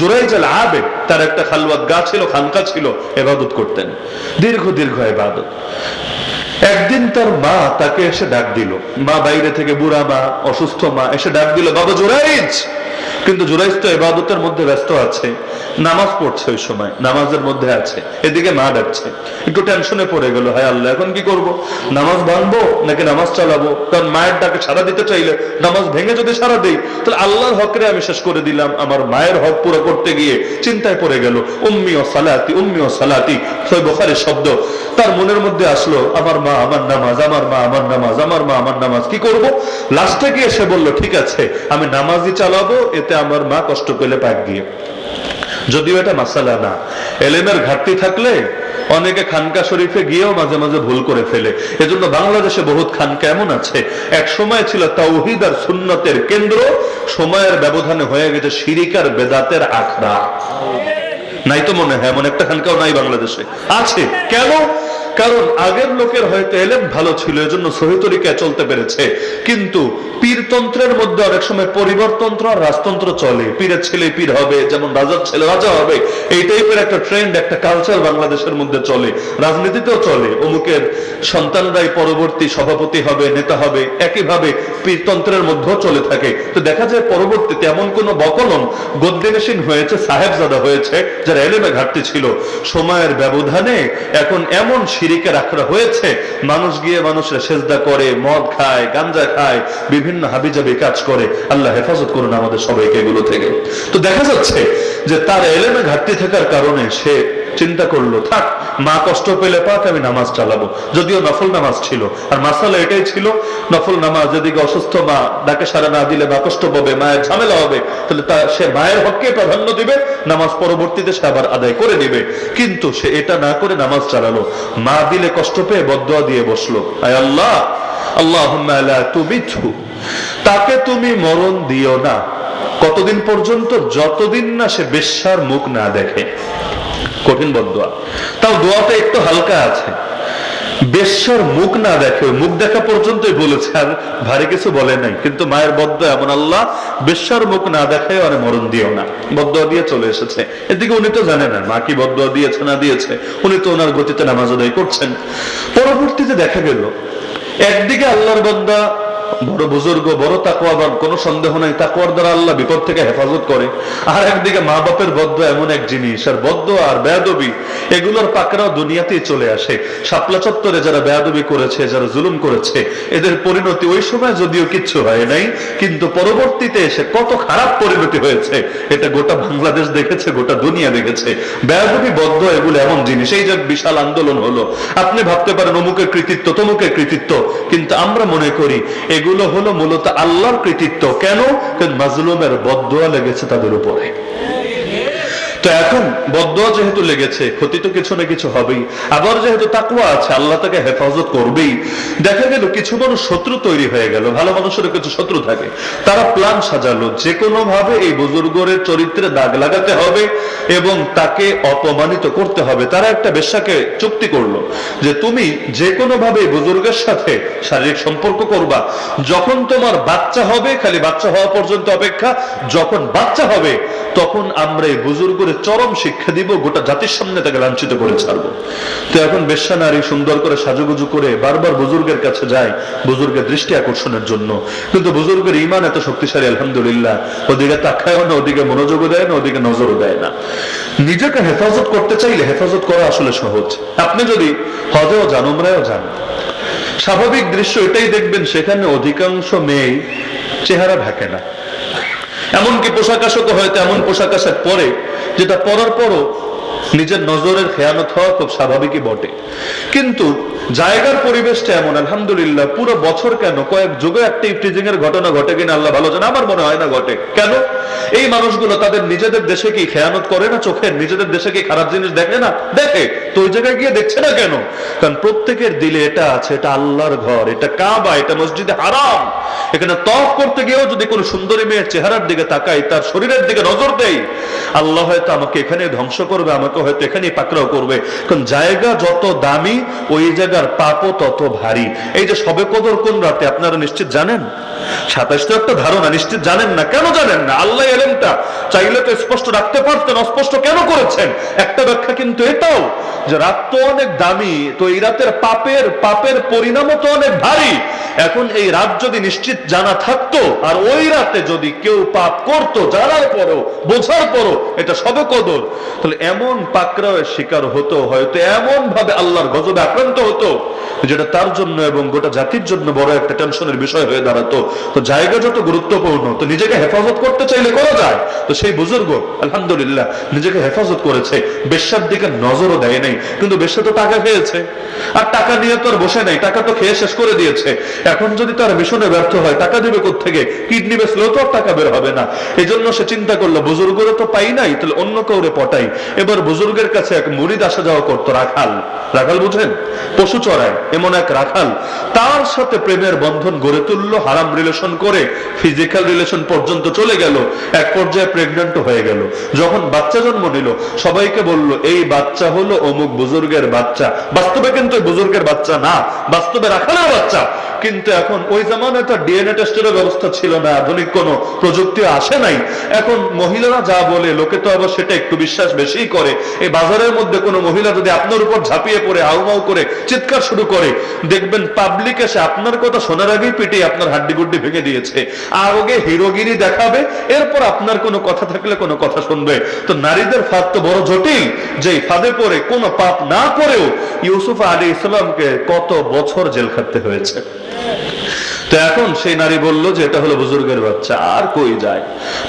জুরাইজাল আবেদ তার একটা খালওয়াত গা ছিল, খানকা ছিল, এবাদত করতেন। দীর্ঘ দীর্ঘ এবাদত। একদিন তার মা তাকে এসে ডাক দিল। মা বাইরে থেকে, বুড়া মা, অসুস্থ মা, এসে ডাক দিল, বাবা জোরাইজ কিন্তু জোরাইজ তো এবাদতের মধ্যে ব্যস্ত আছে। নামাজ পড়ছে ওই সময়, নামাজের মধ্যে আছে। এদিকে মা ডাকছে। একটু টেনশনে পড়ে গেল, হায় আল্লাহ, এখন কি করব? নামাজ ভাঙবো নাকি নামাজ চালাবো? কারণ মায়ের ডাকে সারা দিতে চাইলে নামাজ ভেঙে যদি সারা দেই, তাহলে আল্লাহর হকরে আমি শেষ করে দিলাম। আমার মায়ের হক পুরো করতে গিয়ে চিন্তায় পড়ে গেল, উম্মি ও সালাতি, উম্মি ও সালাতি সই বোখারের শব্দ। তার মনের মধ্যে আসলো, আমার মা, আমার নামাজ, আমার মা, আমার নামাজ, আমার মা, আমার নামাজ, কি করব? লাস্টে গিয়ে সে বলল, ঠিক আছে, আমি নামাজই চালাবো এতে আমার মা কষ্ট পেলে পাক গিয়ে। যদিও এটা মাসালা না। এলেমের ঘাটতি থাকলে অনেকে খানকা শরীফে গিয়েও মাঝে মাঝে ভুল করে ফেলে। এজন্য বাংলাদেশে বহুত খানকা এমন আছে। এক সময় ছিল তাওহিদ আর সুন্নতের কেন্দ্র, সময়ের ব্যবধানে হয়ে গেছে শিরিকার বেদাতের আখড়া। নাই তো মনে হয়, এমন একটা খানকাও নাই বাংলাদেশে। আছে। কেন? কারণ আগের লোকের হয়তো এলেম ভালো ছিল, এজন্য সহি তরিকায় চলতে পেরেছে। কিন্তু পীরতন্ত্রের মধ্যে অনেক সময় পরিবর্তন্ত্র আর রাজতন্ত্র চলে। পীরের ছেলে পীর হবে, যেমন রাজার ছেলে রাজা হবে, এই টাইপের একটা ট্রেন্ড একটা কালচার বাংলাদেশের মধ্যে চলে। রাজনীতিতেও চলে। অমুকের সন্তানরাই পরবর্তী সভাপতি হবে, নেতা হবে, একইভাবে পীরতন্ত্রের মধ্যেও চলে থাকে। তো দেখা যায় পরবর্তীতে এমন কোন বকলন গদ্যেনসীন হয়েছে, সাহেবজাদা হয়েছে, যারা এলেমে ঘাটতি ছিল। সময়ের ব্যবধানে এখন এমন সিরিকে রাখা হয়েছে। মানুষ গিয়ে মানুষরা সেজদা করে, মদ খায়, গাঞ্জা খায়, বিভিন্ন হাবিজাবি কাজ করে। আল্লাহ হেফাজত করুন আমাদের সবাইকে এগুলো থেকে। তো দেখা যাচ্ছে যে তার এলেমে ঘাটতি থাকার কারণে সে চিন্তা করল, থাক, মা কষ্ট পেলে পাক, আমি নামাজ চালাবো। যদিও নফল নামাজ ছিল, আর মাসালা এটাই ছিল, নফল নামাজ যেদিকে অসুস্থ মা ডাকে সারা না দিলে মা কষ্ট পাবে, মায়ের ঝামেলা হবে, তাহলে তা সে মায়ের হককে প্রাধান্য দিবে, নামাজ পরবর্তীতে সে আবার আদায় করে দিবে কিন্তু সে এটা না করে নামাজ চালালো, মা দিলে কষ্ট পেয়ে বদয়া দিয়ে বসল, আয় আল্লাহ আল্লাহ তাকে তুমি মরণ দিও না। কতদিন পর্যন্ত, যতদিন না সে বেশ্যার মুখ না দেখে। কঠিন বদোয়া তাও দোয়াটা একটু হালকা আছে। বেশ্যার মুখ না দেখে মুখ দেখা পর্যন্তই বলেছে, আর ভারী কিছু বলে নাই। কিন্তু মায়ের বদ্ধ এমন আল্লাহ, বেশ্যার মুখ না দেখায় আর মরণ দিও না। বদ্ধ দিয়ে চলে এসেছে। এদিকে উনি তো জানেন না, মা কি বদ্ধ দিয়েছে না দিয়েছে। উনি তো ওনার গতিতে নামাজ আদায় করছেন। পরবর্তীতে দেখা গেল, একদিকে আল্লাহর বন্দা বড় বুজুর্গ, বড় তাকুয়াবান কোনো সন্দেহ নাই। তাকুয়ার দ্বারা আল্লাহ বিপদ থেকে হেফাজত করে। আর একদিকে মা বাপের বদ্ধ এমন এক জিনিস, আর বদ্ধ আর বেয়াদবি, এগুলোর পাকড়াও দুনিয়াতেই চলে আসে। শাপলা চত্বরে যারা বেয়াদবি করেছে, যারা জুলুম করেছে, এদের পরিণতি ওই সময় যদিও কিচ্ছু হয় নাই, কিন্তু পরবর্তীতে এসে কত খারাপ পরিণতি হয়েছে। এটা গোটা বাংলাদেশ দেখেছে, গোটা দুনিয়া দেখেছে। বেয়াদবি বদ্ধ এগুলো এমন জিনিস। এই যে বিশাল আন্দোলন হলো। আপনি ভাবতে পারেন, অমুকের কৃতিত্ব, তমুকের কৃতিত্ব, কিন্তু আমরা মনে করি এগুলো হলো মূলত আল্লাহর কৃতিত্ব। কেন? মাজলুমের বদোয়া লেগেছে তাদের উপরে। তো এখন বদোয়া যেহেতু লেগেছে, ক্ষতি তো কিছু না কিছু হবেই। আবার যেহেতু তাকুয়া আছে, আল্লাহ তাকে হেফাজত করবেই। দেখা গেল, কিছু মানুষ শত্রু তৈরি হয়ে গেল, ভালো মানুষেরও কিছু শত্রু থাকে। তারা প্ল্যান সাজালো যে কোনো ভাবে এই বুজুর্গের চরিত্রে দাগ লাগাতে হবে এবং তাকে অপমানিত করতে হবে। তারা একটা বেশ্যাকে চুক্তি করল যে তুমি যে কোনো ভাবে বুজুর্গের সাথে শারীরিক সম্পর্ক করবা। যখন তোমার বাচ্চা হবে, খালি বাচ্চা হওয়া পর্যন্ত অপেক্ষা, যখন বাচ্চা হবে, তখন আমরা এই বুজুর্গের চরম শিক্ষা দিব, গোটা জাতির সামনে তাকে লাঞ্ছিত করে ছাড়বো। তো এখন বেশ্যা নারী সুন্দর করে সাজুগুজু করে বারবার বুজুর্গের কাছে যায়, বুজুর্গের দৃষ্টি আকর্ষণের জন্য। কিন্তু বুজুর্গের ইমান এত শক্তিশালী, আলহামদুলিল্লাহ। ওদিকে তাকায়ও না, ওদিকে মনোযোগও দেয় না, ওদিকে নজরও দেয় না। নিজেকে হেফাজত করতে চাইলে হেফাজত করা আসলে সহজ। আপনি যদি হজেও যান, উমরায়ও যান, স্বাভাবিক দৃশ্য এটাই দেখবেন, সেখানে অধিকাংশ মেয়ে চেহারা ঢাকে না। এমনকি পোশাক আশাকও হয়তো এমন পোশাক আশাক পরে যেটা পরার পরও নিজের নজরের খেয়ানত হওয়া খুব স্বাভাবিকই বটে। কিন্তু জায়গার পরিবেশটা এমন, আলহামদুলিল্লাহ, পুরো বছর কেন? কয়েক যুগে একটা ইফটিজিং এর ঘটনা ঘটে কিনা আল্লাহ ভালো জানে, আমার মনে হয় না ঘটে। কেন? এই মানুষগুলো তাদের নিজেদের দেশে কি খেয়ানত করে না চোখের? নিজেদের দেশে কি খারাপ জিনিস দেখে না? দেখে। তো ওই জায়গায় গিয়ে দেখছে না কেন? কারণ প্রত্যেকের দিলে এটা আছে, এটা আল্লাহর ঘর, এটা কাবা, এটা মসজিদে হারাম। এখানে তফ করতে গিয়েও যদি কোনো সুন্দরী মেয়ের চেহারার দিকে তাকাই, তার শরীরের দিকে নজর দেই, আল্লাহ হয়তো আমাকে এখানে ধ্বংস করবে, আমাকে হয়তো এখানেই পাকড়াও করবে। কারণ জায়গা যত দামি, ওই জায়গার পাপও তত ভারী। এই যে সবে কদর কোন রাতে আপনারা নিশ্চিত জানেন? সাতাশ তো একটা ধারণা নিশ্চিত জানেন না? কেন জানেন না? আল্লাহ এলেমটা চাইলে তো স্পষ্ট রাখতে পারতেন, অস্পষ্ট কেন করেছেন? একটা ব্যাখ্যা কিন্তু এটাও, যে রাত তো অনেক দামি, তো এই রাতের পাপের পাপের পরিণামও তো অনেক ভারী। এখন এই রাত যদি নিশ্চিত জানা থাকতো, আর ওই রাতে যদি কেউ পাপ করতো জানার পরও বোঝার পরও এটা সবে কদর। তাহলে এমন পাকড়াওয়ের শিকার হতো, হয়তো এমন ভাবে আল্লাহর গজবে আক্রান্ত হতো, যেটা তার জন্য এবং গোটা জাতির জন্য বড় একটা টেনশনের বিষয় হয়ে দাঁড়াতো। তো জায়গা যত গুরুত্বপূর্ণ। তো নিজেকে হেফাজত করতে চাইলে করা যায়। তো সেই বুজুর্গ, আলহামদুলিল্লাহ, নিজেকে হেফাজত করেছে। বেশ্যার দিকে নজরও দেয় নাই। কিন্তু বেশ্যা তো টাকা খেয়েছে। আর টাকা নিয়ে তো আর বসে নাই। টাকা তো খেয়ে শেষ করে দিয়েছে। এখন যদি তার মিশনে ব্যর্থ হয়, টাকা দেবে থেকে কিডনি বেচলেও তো আর টাকা বের হবে না। এই জন্য সে চিন্তা করল বুজুর্গরে তো পাই নাই, তাহলে অন্য কাউরে পটাই। এবার বুজুর্গের কাছে এক মুড়িদ আসা যাওয়া করতো, রাখাল। রাখাল বুঝেন? পশু চড়ায়, এমন এক রাখাল। তার সাথে প্রেমের বন্ধন গড়ে তুললো হারাম রিলেশন করে ফিজিক্যাল রিলেশন পর্যন্ত চলে গেল, এক পর্যায়ে প্রেগনেন্ট হয়ে গেল। যখন বাচ্চা জন্ম নিল, সবাইকে বলল, এই বাচ্চা হলো অমুক বুজুর্গের বাচ্চা। বাস্তবে কিন্তু বুজুর্গের বাচ্চা না, বাস্তবে রাখালের বাচ্চা। কিন্তু এখন ওই জামানায় তো ডিএনএ টেস্টের ব্যবস্থা ছিল না, আধুনিক কোনো প্রযুক্তি আসে নাই। এখন মহিলারা যা বলে, লোকে তো আবার সেটা একটু বিশ্বাস বেশিই করে। এই বাজারের মধ্যে কোনো মহিলা যদি আপনার উপর ঝাঁপিয়ে পড়ে, হাউমাউ করে, চিৎকার শুরু করে, দেখবেন পাবলিক এসে আপনার কথা শোনার আগেই পেটে আপনার হাড্ডি গুড্ডি ভেঙে দিয়েছে। আর ওকে হিরোগিরি দেখাবে, এরপর আপনার কোনো কথা থাকলে কোনো কথা শুনবে। তো নারীদের ফাঁদ তো বড় জটিল যে ফাঁদে পড়ে, কোনো পাপ না করেও ইউসুফ আলী ইসলামকে কত বছর জেল খাটতে হয়েছে? তো এখন সেই নারী বলল যে এটা হলো বুজুর্গের বাচ্চা, আর কই যায়?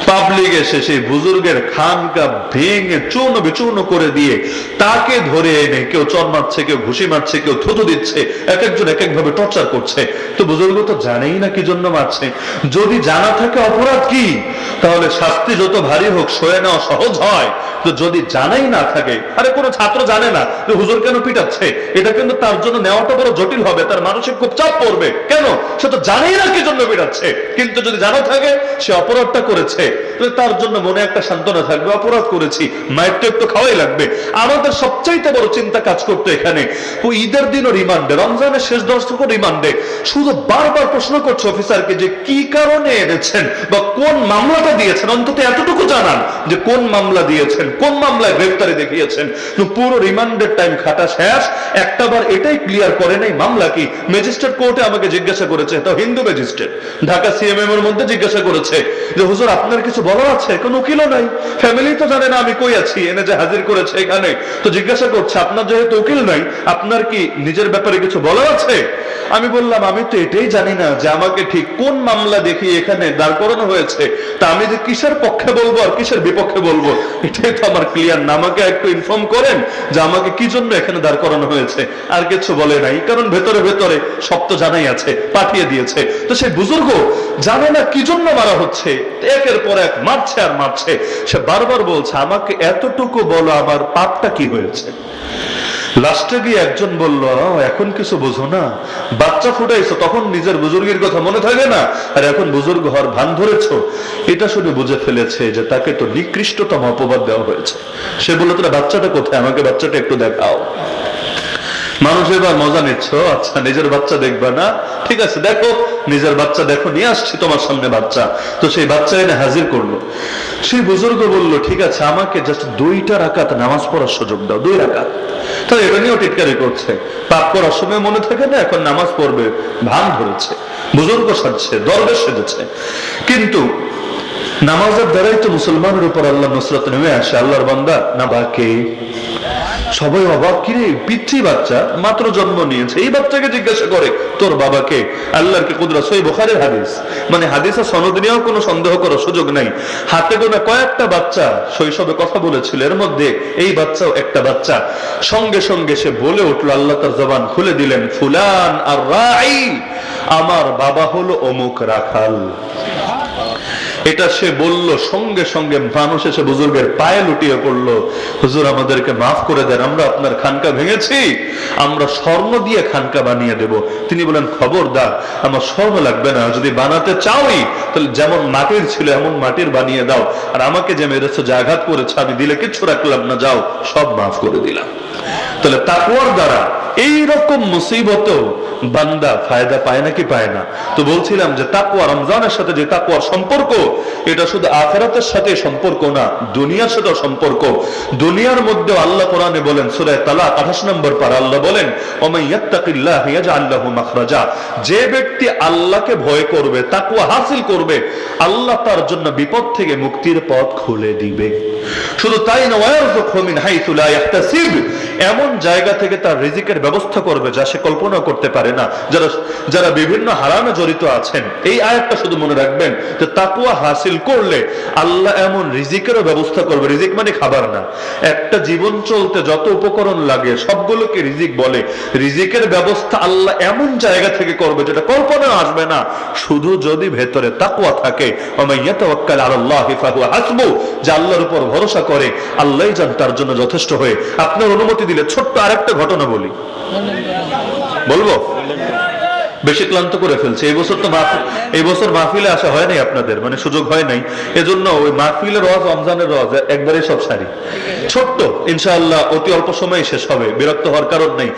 পাবলিক এসে সেই বুজুর্গের খানকা ভেঙে চূর্ণ বিচূর্ণ করে দিয়ে তাকে ধরে এনে কেউ চর মারছে, কেউ ঘুষি মারছে, কেউ থুতু দিচ্ছে এক একজন এক এক ভাবে টর্চার করছে। তো বুজুর্গ তো জানেই না কি জন্য মারছে। যদি জানা থাকে অপরাধ কি, তাহলে শাস্তি যত ভারী হোক সয়ে নেওয়া সহজ হয়। তো যদি জানাই না থাকে, আরে কোনো ছাত্র জানে না যে হুজুর কেন পিটাচ্ছে, এটা কিন্তু তার জন্য নেওয়াটা বড় জটিল হবে, তার মানসিক খুব চাপ পড়বে। কেন? সে তো জানেই না কি জন্য পিটাচ্ছে কিন্তু যদি জানা থাকে, সে অপরাধটা করেছে। তার জন্য মনে একটা সান্ত্বনা থাকবে, অপরাধ করেছি। মায়ের তো একটু খাওয়াই লাগবে। আমাদের সবচাইতে বড় চিন্তা কাজ করতো এখানে। ঈদের দিনও রিমান্ডে রমজানের শেষ দশটুকু রিমান্ডে শুধু বারবার প্রশ্ন করছে অফিসারকে যে কি কারণে এনেছেন বা কোন মামলাটা দিয়েছেন? অন্তত এতটুকু জানান যে কোন মামলা দিয়েছেন, কোন মামলায় গ্রেফতারি দেখিয়েছেন। পুরো রিমান্ডের টাইম খাটা শেষ। একটা বার এটাই ক্লিয়ার করে নাই, মামলা কি? ম্যাজিস্ট্রেট কোর্টে আমাকে জিজ্ঞাসা করেছে তাও হিন্দু ম্যাজিস্ট্রেট, ঢাকা সিএমএম এর মধ্যে জিজ্ঞাসা করেছে যে, হুজুর, আপনার কিছু বলার আছে? কোন উকিলও নাই। ফ্যামিলি তো জানে না আমি কই আছি। এনে যে হাজির করেছে এখানে। তো জিজ্ঞাসা করছে, আপনার যেহেতু উকিল নাই, আপনার কি নিজের ব্যাপারে কিছু বলার আছে? আমি বললাম, আমি তো এটাই জানি না যে আমাকে ঠিক কোন মামলা দেখি এখানে দাঁড় করানো হয়েছে। তা আমি যে কিসের পক্ষে বলব আর কিসের বিপক্ষে বলব, এটাই তো আমার ক্লিয়ার না। আমাকে একটু ইনফর্ম করেন যে আমাকে কি জন্য এখানে দাঁড় করানো হয়েছে। আর কিছু বলে নাই। কারণ ভেতরে ভেতরে সব তো জানাই আছে, পাঠিয়ে দিয়েছে। তো সেই বুজুর্গ জানে না কি জন্য মারা হচ্ছে। একের পর এক মারছে আর মারছে। সে বারবার বলছে, আমাকে এতটুকু বলো, আমার পাপটা কি হয়েছে? লাস্টে গিয়ে একজন বলল এখন কিছু বোঝো না। বাচ্চা ফুটাইছো, তখন নিজের বুজুর্গের কথা মনে থাকে না? আর এখন বুজুর্গ হওয়ার ভান ধরেছো? এটা শুনে বুঝে ফেলেছে যে তাকে তো নিকৃষ্টতম অপবাদ দেওয়া হয়েছে। সে বলল, তোরা বাচ্চাটা কোথায়? আমাকে বাচ্চাটা একটু দেখাও। মানুষ এবার মজা নিচ্ছ আচ্ছা নিজের বাচ্চা দেখবে না। ঠিক আছে, দেখো, নিজের বাচ্চা দেখো, নিয়ে আসছি তোমার সামনে বাচ্চা। তো সেই বাচ্চা এনে হাজির করল। সেই বুজুর্গ বলল, ঠিক আছে, আমাকে জাস্ট দুইটা রাকাত নামাজ পড়ার সুযোগ দাও, দুই রাকাত। তো এটা নিয়েও টিটকারি করছে। পাপ করার সময় মনে থাকে না, এখন নামাজ পড়বে, ভান ধরেছে। বুজুর্গ সাজছে সেজেছে। কিন্তু নামাজের দ্বারাই তো মুসলমানের উপর আল্লাহ নসরত নেমে আসে। আল্লাহর বান্দা, না বাকে। সবাই অবাক, কিরে পিচ্ছি বাচ্চা, মাত্র জন্ম নিয়েছে, এই বাচ্চাকে জিজ্ঞাসা করে, তোর বাবাকে? আল্লাহর কে কুদরা সই বোখারের হাদিস। মানে হাদিসে সনদ নিয়েও কোনো সন্দেহ করার সুযোগ নাই। হাতে গোনা কয়েকটা বাচ্চা শৈশবে কথা বলেছিল, এর মধ্যে এই বাচ্চাও একটা বাচ্চা। সঙ্গে সঙ্গে সে বলে উঠল, আল্লাহ তার জবান খুলে দিলেন, ফুলান আর রাই আমার বাবা হলো অমুক রাখাল। এটা সে বলল, সঙ্গে সঙ্গে মানুষ এসে বুজুর্গের পায়ে লুটিয়ে পড়ল। হুজুর, আমাদেরকে মাফ করে দেন, আমরা আপনার খানকা ভেঙেছি, আমরা স্বর্ণ দিয়ে খানকা বানিয়ে দেব। তিনি বলেন, খবরদার, আমার স্বর্ণ লাগবে না, যদি বানাতে চাওই, তাহলে যেমন মাটির ছিল, এমন মাটির বানিয়ে দাও। আর আমাকে যে মেরেছো, যে আঘাত করেছে, আমি দিলে কিচ্ছু রাখলাম না, যাও, সব মাফ করে দিলাম। তাহলে তাকুয়ার দ্বারা এই রকম মুসিবত বান্দা ফায়দা পায় নাকি পায় না? তো বলছিলাম যে তাকুয়া রমজানের সাথে যে তাকুয়ার সম্পর্ক, এটা শুধু আখেরাতের সাথে সম্পর্ক না, দুনিয়ার সাথে সম্পর্ক। দুনিয়ার মধ্যে আল্লাহ কোরআনে বলেন, সূরা তালাক 28 নম্বর পারা আল্লাহ বলেন মাখরাজা। যে ব্যক্তি আল্লাহকে ভয় করবে তাকুয়া হাসিল করবে, আল্লাহ তার জন্য বিপদ থেকে মুক্তির পথ খুলে দিবে। শুধু তাই না, ওয়ারযুকহু হাইথু লা ইয়াহতাসিব। এমন জায়গা থেকে তার রিজিকের ব্যবস্থা করবে যা সে কল্পনা করতে পারে না। যারা যারা বিভিন্ন হারামে জড়িত আছেন, এই আয়াতটা শুধু মনে রাখবেন যে তাকুয়া হাসিল করলে আল্লাহ এমন রিজিকেরও ব্যবস্থা করবে। রিজিক মানে খাবার না। একটা জীবন চলতে যত উপকরণ লাগে, সবগুলোকে রিজিক বলে। রিজিকের ব্যবস্থা আল্লাহ এমন জায়গা থেকে করবে যেটা কল্পনা আসবে না। শুধু যদি ভেতরে তাকুয়া থাকে আল্লাহর উপর ভরসা করে, আল্লাহই যান তার জন্য যথেষ্ট হয়ে। আপনার অনুমতি দিলে ছোট্ট আরেকটা ঘটনা বলি। বলব? বেশি ক্লান্ত করে ফেলছে। এই বছর তো এই বছর মাহফিলে আসা হয় নাই আপনাদের মানে সুযোগ হয় নাই। এজন্য ওই মাহফিলের রস রমজানের রস একবারে সব সারি। ছোট্ট, ইনশাআল্লাহ অতি অল্প সময়ে শেষ হবে, বিরক্ত হওয়ার কারণ নেই।